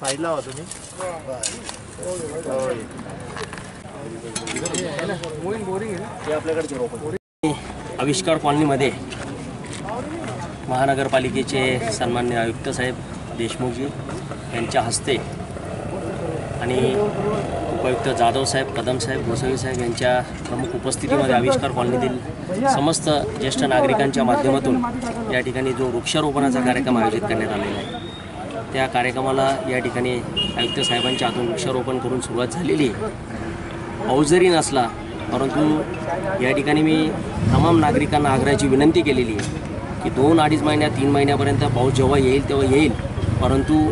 साईडला हो तुम्ही आविष्कार कॉलनीमध्ये महानगरपालिकेचे सन्मान्य आयुक्त साहेब देशमुखजी यांच्या हस्ते आणि उपायुक्त जाधव साहेब कदम साहेब गोसावी साहेब यांच्या प्रमुख उपस्थितीमध्ये आविष्कार कॉलनीतील समस्त ज्येष्ठ नागरिकांच्या माध्यमातून या ठिकाणी जो वृक्षारोपणाचा कार्यक्रम आयोजित करण्यात आलेला आहे. त्या कार्यक्रमाला या ठिकाणी आयुक्त साहेबांच्या हातून वृक्षारोपण करून सुरुवात झालेली आहे. पाऊस जरी नसला परंतु या ठिकाणी मी तमाम नागरिकांना आग्रहाची विनंती केलेली आहे की दोन अडीच महिन्या तीन महिन्यापर्यंत पाऊस जेव्हा येईल तेव्हा येईल. परंतु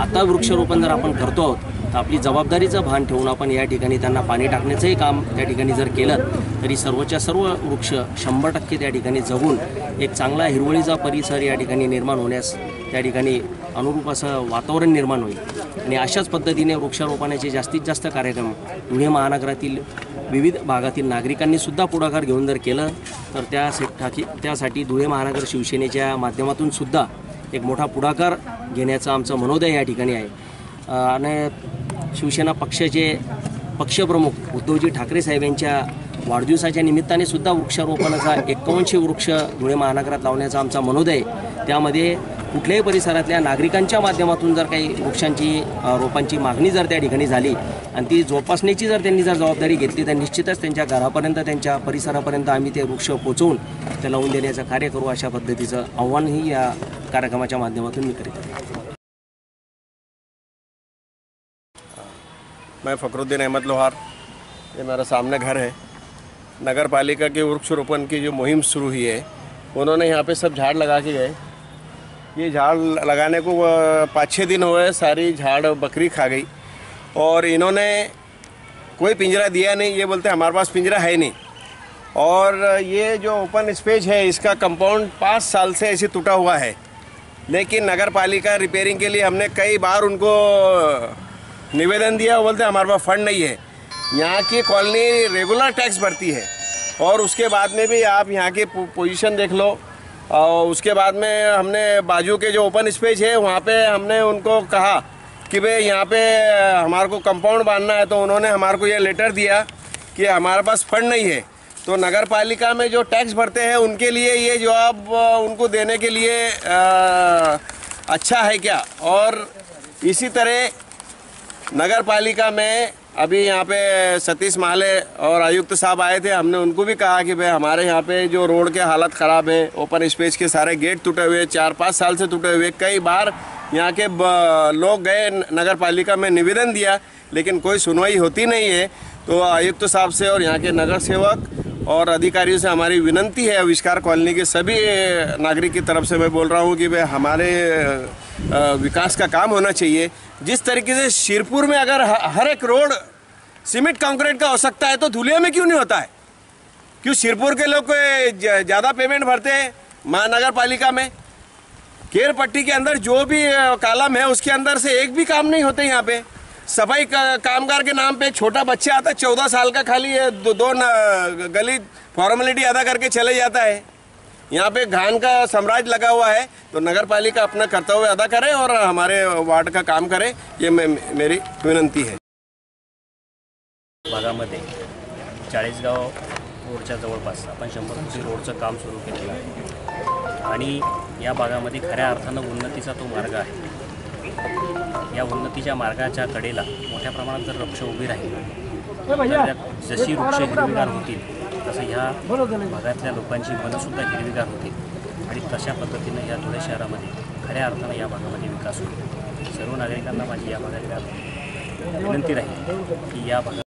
आता वृक्षारोपण जर आपण करतो आहोत तर आपली जबाबदारीचं भान ठेवून आपण या ठिकाणी त्यांना पाणी टाकण्याचंही काम त्या ठिकाणी जर केलं तरी सर्वच्या सर्व वृक्ष शंभर टक्के त्या ठिकाणी जगून एक चांगला हिरवळीचा परिसर या ठिकाणी निर्माण होण्यास त्या ठिकाणी अनुरूप असं वातावरण निर्माण होईल. आणि अशाच पद्धतीने वृक्षारोपणाचे जास्तीत जास्त कार्यक्रम धुळे महानगरातील विविध भागातील नागरिकांनी सुद्धा पुढाकार घेऊन जर केलं तर त्यासाठी त्यासाठी धुळे महानगर शिवसेनेच्या माध्यमातून सुद्धा एक मोठा पुढाकार घेण्याचं आमचं मनोदय या ठिकाणी आहे. आणि शिवसेना पक्षाचे पक्षप्रमुख उद्धवजी ठाकरे साहेब यांच्या वाढदिवसाच्या निमित्ताने सुद्धा वृक्षारोपणाचा एक्कावनशे वृक्ष धुळे महानगरात लावण्याचा आमचा मनोदय आहे. त्यामध्ये कुठल्याही परिसरातल्या नागरिकांच्या माध्यमातून जर काही वृक्षांची रोपांची मागणी जर त्या ठिकाणी झाली आणि ती जोपासण्याची जर त्यांनी जर जबाबदारी घेतली तर निश्चितच त्यांच्या घरापर्यंत त्यांच्या परिसरापर्यंत आम्ही ते वृक्ष पोचवून ते लावून देण्याचं कार्य करू अशा पद्धतीचं आव्हानही या कार्यक्रमाच्या माध्यमातून मी करीत मैं फ़खरुद्दीन अहमद लोहार। ये मेरा सामने घर है। नगर पालिका के वृक्षारोपण की जो मुहिम शुरू हुई है, उन्होंने यहाँ पे सब झाड़ लगा के गए। ये झाड़ लगाने को पाँच छः दिन हुए, सारी झाड़ बकरी खा गई। और इन्होंने कोई पिंजरा दिया नहीं, ये बोलते हमारे पास पिंजरा है नहीं। और ये जो ओपन स्पेस है, इसका कंपाउंड पाँच साल से ऐसे टूटा हुआ है। लेकिन नगर पालिका रिपेयरिंग के लिए हमने कई बार उनको निवेदन दिया वो बोलते हमारे पास फंड नहीं है। यहाँ की कॉलोनी रेगुलर टैक्स भरती है। और उसके बाद में भी आप यहाँ की पोजीशन देख लो। और उसके बाद में हमने बाजू के जो ओपन स्पेस है वहाँ पे हमने उनको कहा कि भाई यहाँ पे हमारे को कंपाउंड बांधना है। तो उन्होंने हमारे को ये लेटर दिया कि हमारे पास फंड नहीं है। तो नगर पालिका में जो टैक्स भरते हैं उनके लिए ये जवाब अ, उनको देने के लिए अ, अच्छा है क्या? और इसी तरह नगर पालिका में अभी यहाँ पे सतीश माले और आयुक्त साहब आए थे, हमने उनको भी कहा कि भाई हमारे यहाँ पे जो रोड के हालत ख़राब है ओपन स्पेस के सारे गेट टूटे हुए, चार पाँच साल से टूटे हुए, कई बार यहाँ के लोग गए नगर पालिका में निवेदन दिया, लेकिन कोई सुनवाई होती नहीं है। तो आयुक्त साहब से और यहाँ के नगर सेवक और अधिकारियों से हमारी विनंती है आविष्कार कॉलोनी के सभी नागरिक की तरफ़ से मैं बोल रहा हूँ कि भाई हमारे विकास का काम होना चाहिए। जिस तरीके से शिरपुर में अगर हर एक रोड सीमेंट कंक्रीट का हो सकता है तो धुलिया में क्यों नहीं होता है? क्यों शिरपुर के लोग ज़्यादा पेमेंट भरते हैं महानगर पालिका में? केर पट्टी के अंदर जो भी कालम है, उसके अंदर से एक भी काम नहीं होते यहाँ पे। सफ़ाई का, कामगार के नाम पे छोटा बच्चा आता है चौदह साल का खाली ये दो, दो गली फॉर्मेलिटी अदा करके चले जाता है। यहाँ पे घान का साम्राज्य लगा हुआ है तो नगर पालिका अपना कर्तव्य अदा करे और हमारे वार्ड का काम करे ये मैं मेरी विनंती है। भागामध्ये चाळीसगाव रोडच्या जवळपास आपण शंभर कोटी रोडचं काम सुरू केलेलं आहे. आणि या भागामध्ये खऱ्या अर्थानं उन्नतीचा तो मार्ग आहे. या उन्नतीच्या मार्गाच्या कडेला मोठ्या प्रमाणात जर वृक्ष उभी राहील जशी वृक्ष हिरवीगार होतील तसं ह्या भागातल्या लोकांची मनंसुद्धा हिरवीगार होतील आणि तशा पद्धतीनं या धुळे शहरामध्ये खऱ्या अर्थानं या भागामध्ये विकास होईल. सर्व नागरिकांना माझी या भागातल्या विनंती राहील की या भागात